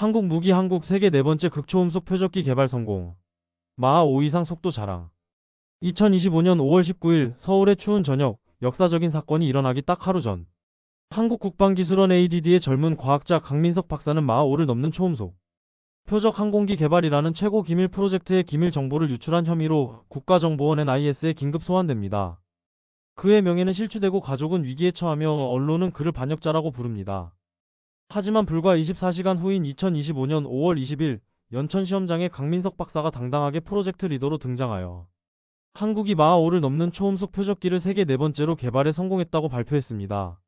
한국 무기 한국 세계 네 번째 극초음속 표적기 개발 성공. 마하 5 이상 속도 자랑. 2025년 5월 19일 서울의 추운 저녁 역사적인 사건이 일어나기 딱 하루 전. 한국국방기술원 ADD의 젊은 과학자 강민석 박사는 마하 5를 넘는 초음속. 표적 항공기 개발이라는 최고 기밀 프로젝트의 기밀 정보를 유출한 혐의로 국가정보원 NIS에 긴급 소환됩니다. 그의 명예는 실추되고 가족은 위기에 처하며 언론은 그를 반역자라고 부릅니다. 하지만 불과 24시간 후인 2025년 5월 20일 연천 시험장에 강민석 박사가 당당하게 프로젝트 리더로 등장하여 한국이 마하 5를 넘는 초음속 표적기를 세계 네 번째로 개발에 성공했다고 발표했습니다.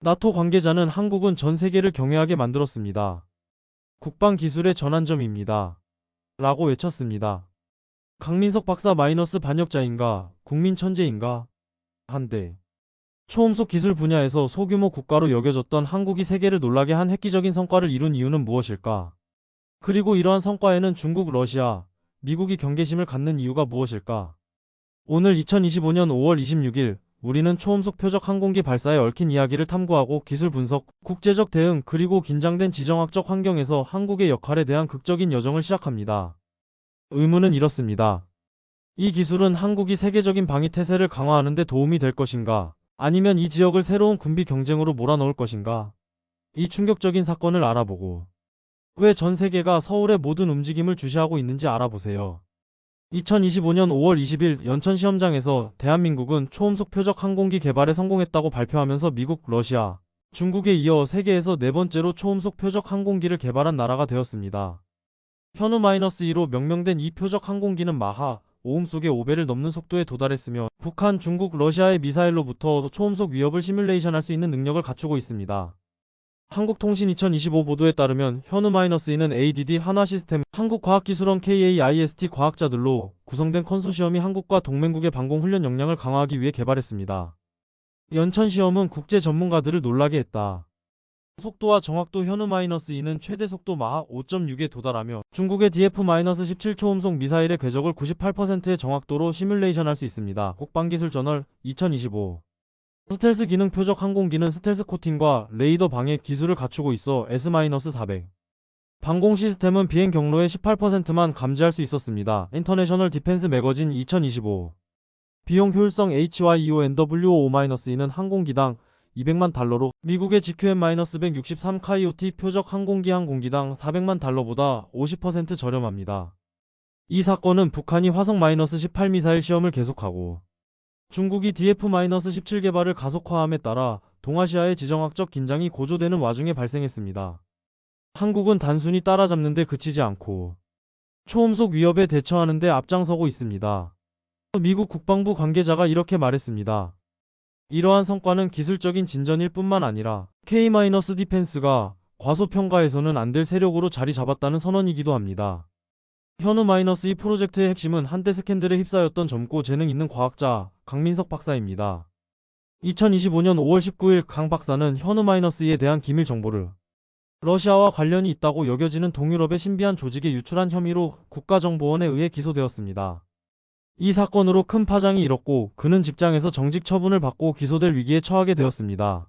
나토 관계자는 한국은 전 세계를 경외하게 만들었습니다. 국방 기술의 전환점입니다. 라고 외쳤습니다. 강민석 박사 마이너스 반역자인가, 국민 천재인가? 한데. 초음속 기술 분야에서 소규모 국가로 여겨졌던 한국이 세계를 놀라게 한 획기적인 성과를 이룬 이유는 무엇일까? 그리고 이러한 성과에는 중국, 러시아, 미국이 경계심을 갖는 이유가 무엇일까? 오늘 2025년 5월 26일 우리는 초음속 표적 항공기 발사에 얽힌 이야기를 탐구하고 기술 분석, 국제적 대응 그리고 긴장된 지정학적 환경에서 한국의 역할에 대한 극적인 여정을 시작합니다. 의문은 이렇습니다. 이 기술은 한국이 세계적인 방위 태세를 강화하는 데 도움이 될 것인가? 아니면 이 지역을 새로운 군비 경쟁으로 몰아넣을 것인가? 이 충격적인 사건을 알아보고 왜 전 세계가 서울의 모든 움직임을 주시하고 있는지 알아보세요. 2025년 5월 20일 연천 시험장에서 대한민국은 초음속 표적 항공기 개발에 성공했다고 발표하면서 미국, 러시아, 중국에 이어 세계에서 네 번째로 초음속 표적 항공기를 개발한 나라가 되었습니다. 현우-2로 명명된 이 표적 항공기는 마하 5음 속의 5배를 넘는 속도에 도달했으며 북한, 중국, 러시아의 미사일로부터 초음속 위협을 시뮬레이션할 수 있는 능력을 갖추고 있습니다. 한국통신 2025 보도에 따르면 현우-2는 ADD 한화 시스템, 한국과학기술원 KAIST 과학자들로 구성된 컨소시엄이 한국과 동맹국의 방공 훈련 역량을 강화하기 위해 개발했습니다. 연천 시험은 국제 전문가들을 놀라게 했다. 속도와 정확도 현우-2는 최대 속도 마하 5.6에 도달하며 중국의 DF-17 초음속 미사일의 궤적을 98%의 정확도로 시뮬레이션할 수 있습니다. 국방기술 저널 2025 스텔스 기능 표적 항공기는 스텔스 코팅과 레이더 방해 기술을 갖추고 있어 S-400 방공 시스템은 비행 경로의 18%만 감지할 수 있었습니다. 인터내셔널 디펜스 매거진 2025 비용 효율성 HYEONWO-2는 항공기당 200만 달러로 미국의 GQM-163 카이오티 표적 항공기 항공기당 400만 달러보다 50% 저렴합니다. 이 사건은 북한이 화성-18 미사일 시험을 계속하고 중국이 DF-17 개발을 가속화함에 따라 동아시아의 지정학적 긴장이 고조되는 와중에 발생했습니다. 한국은 단순히 따라잡는데 그치지 않고 초음속 위협에 대처하는 데 앞장서고 있습니다. 미국 국방부 관계자가 이렇게 말했습니다. 이러한 성과는 기술적인 진전일 뿐만 아니라 K-디펜스가 과소평가해서는 안 될 세력으로 자리 잡았다는 선언이기도 합니다. 현우-2 프로젝트의 핵심은 한때 스캔들에 휩싸였던 젊고 재능 있는 과학자 강민석 박사입니다. 2025년 5월 19일 강 박사는 현우-2에 대한 기밀 정보를 러시아와 관련이 있다고 여겨지는 동유럽의 신비한 조직에 유출한 혐의로 국가정보원에 의해 기소되었습니다. 이 사건으로 큰 파장이 일었고 그는 직장에서 정직 처분을 받고 기소될 위기에 처하게 되었습니다.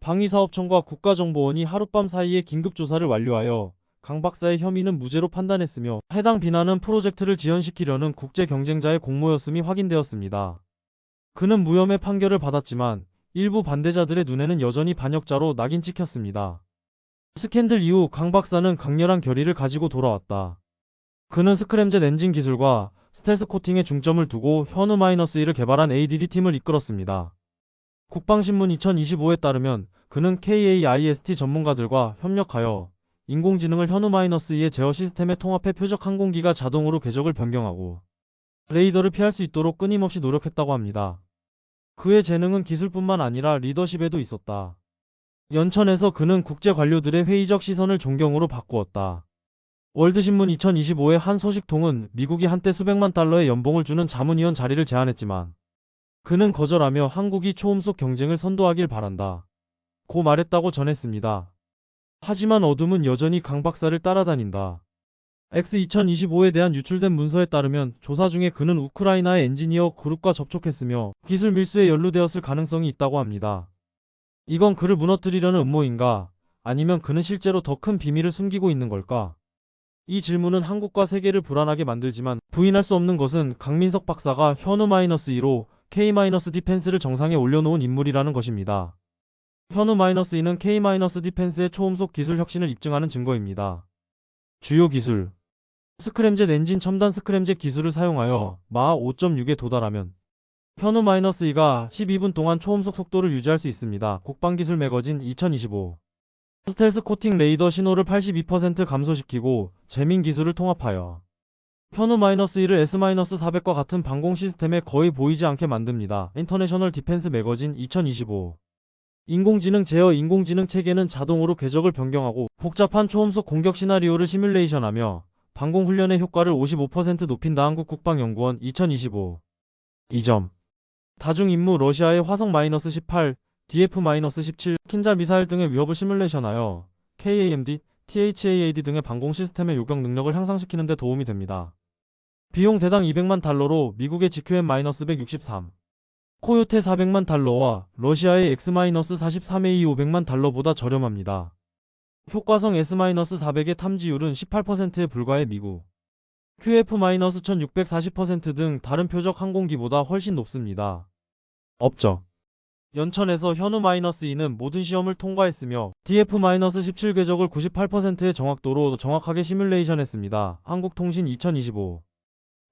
방위사업청과 국가정보원이 하룻밤 사이에 긴급조사를 완료하여 강 박사의 혐의는 무죄로 판단했으며 해당 비난은 프로젝트를 지연시키려는 국제 경쟁자의 공모였음이 확인되었습니다. 그는 무혐의 판결을 받았지만 일부 반대자들의 눈에는 여전히 반역자로 낙인 찍혔습니다. 스캔들 이후 강 박사는 강렬한 결의를 가지고 돌아왔다. 그는 스크램젯 엔진 기술과 스텔스 코팅에 중점을 두고 현우-1을 개발한 ADD 팀을 이끌었습니다. 국방신문 2025에 따르면 그는 KAIST 전문가들과 협력하여 인공지능을 현우-2의 제어 시스템에 통합해 표적 항공기가 자동으로 궤적을 변경하고 레이더를 피할 수 있도록 끊임없이 노력했다고 합니다. 그의 재능은 기술뿐만 아니라 리더십에도 있었다. 연천에서 그는 국제 관료들의 회의적 시선을 존경으로 바꾸었다. 월드신문 2025의 한 소식통은 미국이 한때 수백만 달러의 연봉을 주는 자문위원 자리를 제안했지만 그는 거절하며 한국이 초음속 경쟁을 선도하길 바란다. 고 말했다고 전했습니다. 하지만 어둠은 여전히 강 박사를 따라다닌다. X2025에 대한 유출된 문서에 따르면 조사 중에 그는 우크라이나의 엔지니어 그룹과 접촉했으며 기술 밀수에 연루되었을 가능성이 있다고 합니다. 이건 그를 무너뜨리려는 음모인가 아니면 그는 실제로 더 큰 비밀을 숨기고 있는 걸까? 이 질문은 한국과 세계를 불안하게 만들지만 부인할 수 없는 것은 강민석 박사가 현우-2로 K-디펜스를 정상에 올려놓은 인물이라는 것입니다. 현우-2는 K-디펜스의 초음속 기술 혁신을 입증하는 증거입니다. 주요 기술 스크램젯 엔진 첨단 스크램젯 기술을 사용하여 마하 5.6에 도달하면 현우-2가 12분 동안 초음속 속도를 유지할 수 있습니다. 국방기술 매거진 2025 스텔스 코팅 레이더 신호를 82% 감소시키고 재민 기술을 통합하여 현우-1을 S-400과 같은 방공 시스템에 거의 보이지 않게 만듭니다. 인터내셔널 디펜스 매거진 2025 인공지능 제어 인공지능 체계는 자동으로 궤적을 변경하고 복잡한 초음속 공격 시나리오를 시뮬레이션하며 방공 훈련의 효과를 55% 높인다. 한국 국방연구원 2025 2점. 다중 임무 러시아의 화성-18 DF-17 킨자 미사일 등의 위협을 시뮬레이션하여 KAMD, THAAD 등의 방공 시스템의 요격 능력을 향상시키는 데 도움이 됩니다. 비용 대당 200만 달러로 미국의 GQM-163, 코요테 400만 달러와 러시아의 X-43A 500만 달러보다 저렴합니다. 효과성 S-400의 탐지율은 18%에 불과해 미국. QF-1640%등 다른 표적 항공기보다 훨씬 높습니다. 업적 연천에서 현우-2는 모든 시험을 통과했으며 DF-17 궤적을 98%의 정확도로 정확하게 시뮬레이션했습니다. 한국통신 2025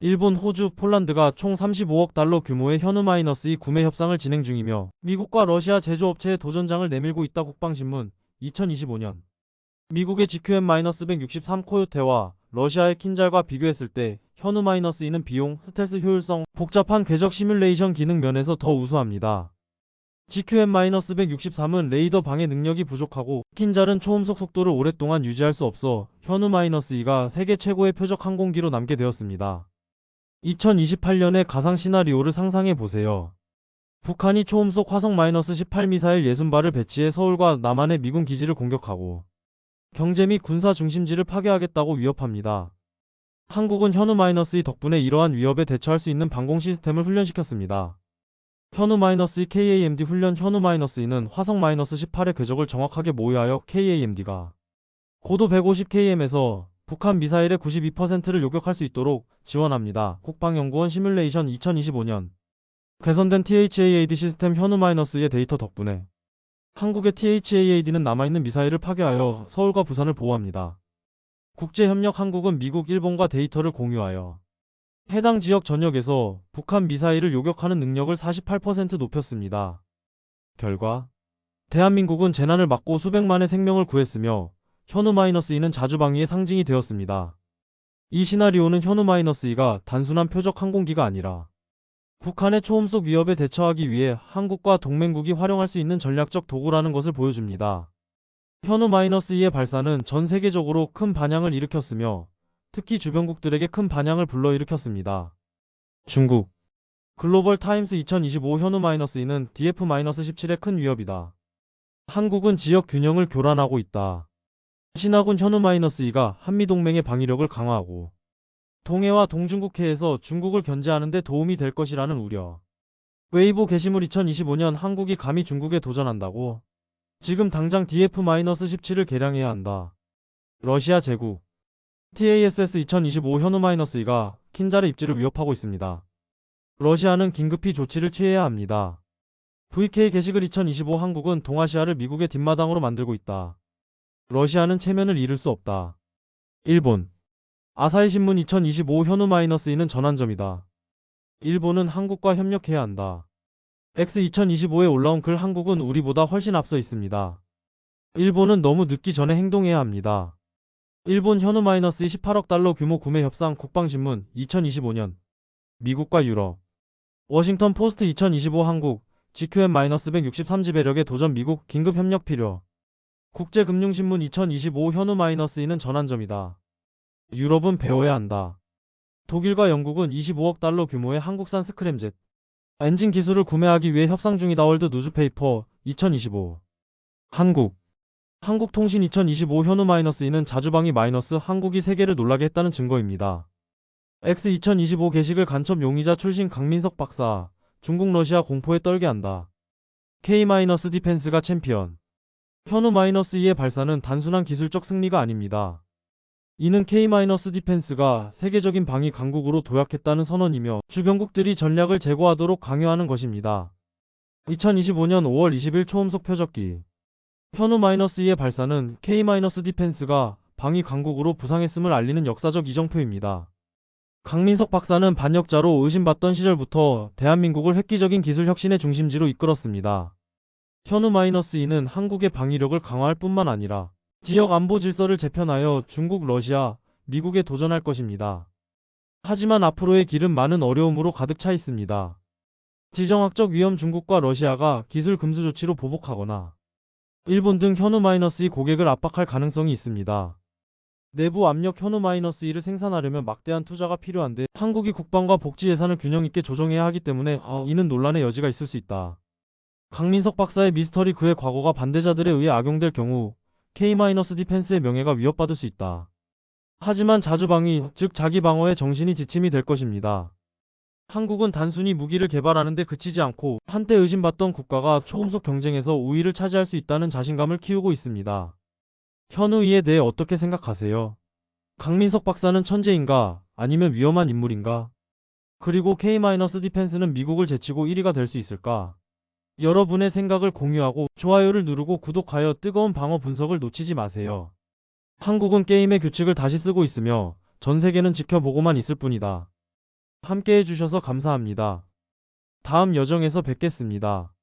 일본, 호주, 폴란드가 총 35억 달러 규모의 현우-2 구매 협상을 진행 중이며 미국과 러시아 제조업체의 도전장을 내밀고 있다 국방신문 2025년 미국의 GQM-163 코요테와 러시아의 킨잘과 비교했을 때 현우-2는 비용, 스텔스 효율성, 복잡한 궤적 시뮬레이션 기능 면에서 더 우수합니다. GQM-163은 레이더 방해 능력이 부족하고 킨잘은 초음속 속도를 오랫동안 유지할 수 없어 현우-2가 세계 최고의 표적 항공기로 남게 되었습니다. 2028년의 가상 시나리오를 상상해 보세요. 북한이 초음속 화성-18 미사일 60발을 배치해 서울과 남한의 미군 기지를 공격하고 경제 및 군사 중심지를 파괴하겠다고 위협합니다. 한국은 현우-2 덕분에 이러한 위협에 대처할 수 있는 방공 시스템을 훈련시켰습니다. 현우-2 KAMD 훈련 현우-2는 화성-18의 궤적을 정확하게 모의하여 KAMD가 고도 150km에서 북한 미사일의 92%를 요격할 수 있도록 지원합니다. 국방연구원 시뮬레이션 2025년 개선된 THAAD 시스템 현우-의 데이터 덕분에 한국의 THAAD는 남아있는 미사일을 파괴하여 서울과 부산을 보호합니다. 국제협력 한국은 미국, 일본과 데이터를 공유하여 해당 지역 전역에서 북한 미사일을 요격하는 능력을 48% 높였습니다. 결과 대한민국은 재난을 막고 수백만의 생명을 구했으며 현우-2는 자주방위의 상징이 되었습니다. 이 시나리오는 현우-2가 단순한 표적 항공기가 아니라 북한의 초음속 위협에 대처하기 위해 한국과 동맹국이 활용할 수 있는 전략적 도구라는 것을 보여줍니다. 현우-2의 발사는 전 세계적으로 큰 반향을 일으켰으며 특히 주변국들에게 큰 반향을 불러일으켰습니다. 중국 글로벌 타임스 2025 현우-2는 DF-17의 큰 위협이다. 한국은 지역 균형을 교란하고 있다. 신하군 현우-2가 한미동맹의 방위력을 강화하고 동해와 동중국해에서 중국을 견제하는 데 도움이 될 것이라는 우려. 웨이보 게시물 2025년 한국이 감히 중국에 도전한다고? 지금 당장 DF-17을 개량해야 한다. 러시아 제국 TASS 2025 현우-2가 킨자르 입지를 위협하고 있습니다. 러시아는 긴급히 조치를 취해야 합니다. VK 게시글 2025 한국은 동아시아를 미국의 뒷마당으로 만들고 있다. 러시아는 체면을 잃을 수 없다. 일본 아사히 신문 2025 현우-는 전환점이다. 일본은 한국과 협력해야 한다. X 2025에 올라온 글 한국은 우리보다 훨씬 앞서 있습니다. 일본은 너무 늦기 전에 행동해야 합니다. 일본 현우-이 18억 달러 규모 구매 협상 국방신문 2025년. 미국과 유럽. 워싱턴 포스트 2025 한국. GQM-163 지배력의 도전 미국 긴급 협력 필요. 국제금융신문 2025 현우-는 전환점이다. 유럽은 배워야 한다. 독일과 영국은 25억 달러 규모의 한국산 스크램젯. 엔진 기술을 구매하기 위해 협상 중이다 월드 누즈페이퍼 2025 한국 한국통신 2025 현우-이는 자주방위 마이너스 한국이 세계를 놀라게 했다는 증거입니다. X 2025 게시글 간첩 용의자 출신 강민석 박사 중국 러시아 공포에 떨게 한다. K- 디펜스가 챔피언 현우 -2의 발사는 단순한 기술적 승리가 아닙니다. 이는 K-디펜스가 세계적인 방위 강국으로 도약했다는 선언이며 주변국들이 전략을 제고하도록 강요하는 것입니다. 2025년 5월 20일 초음속 표적기 현우 -2의 발사는 K-디펜스가 방위 강국으로 부상했음을 알리는 역사적 이정표입니다. 강민석 박사는 반역자로 의심받던 시절부터 대한민국을 획기적인 기술 혁신의 중심지로 이끌었습니다. 현우 -2는 한국의 방위력을 강화할 뿐만 아니라 지역 안보 질서를 재편하여 중국, 러시아, 미국에 도전할 것입니다. 하지만 앞으로의 길은 많은 어려움으로 가득 차 있습니다. 지정학적 위험 중국과 러시아가 기술 금수 조치로 보복하거나 일본 등 현우 -2 고객을 압박할 가능성이 있습니다. 내부 압력 현우 -2를 생산하려면 막대한 투자가 필요한데 한국이 국방과 복지 예산을 균형 있게 조정해야 하기 때문에 어, 이는 논란의 여지가 있을 수 있다. 강민석 박사의 미스터리 그의 과거가 반대자들에 의해 악용될 경우 K-디펜스의 명예가 위협받을 수 있다. 하지만 자주방위, 즉 자기 방어의 정신이 지침이 될 것입니다. 한국은 단순히 무기를 개발하는 데 그치지 않고 한때 의심받던 국가가 초음속 경쟁에서 우위를 차지할 수 있다는 자신감을 키우고 있습니다. 현우 이에 대해 어떻게 생각하세요? 강민석 박사는 천재인가? 아니면 위험한 인물인가? 그리고 K-디펜스는 미국을 제치고 1위가 될 수 있을까? 여러분의 생각을 공유하고 좋아요를 누르고 구독하여 뜨거운 방어 분석을 놓치지 마세요. 한국은 게임의 규칙을 다시 쓰고 있으며 전 세계는 지켜보고만 있을 뿐이다. 함께 해주셔서 감사합니다. 다음 여정에서 뵙겠습니다.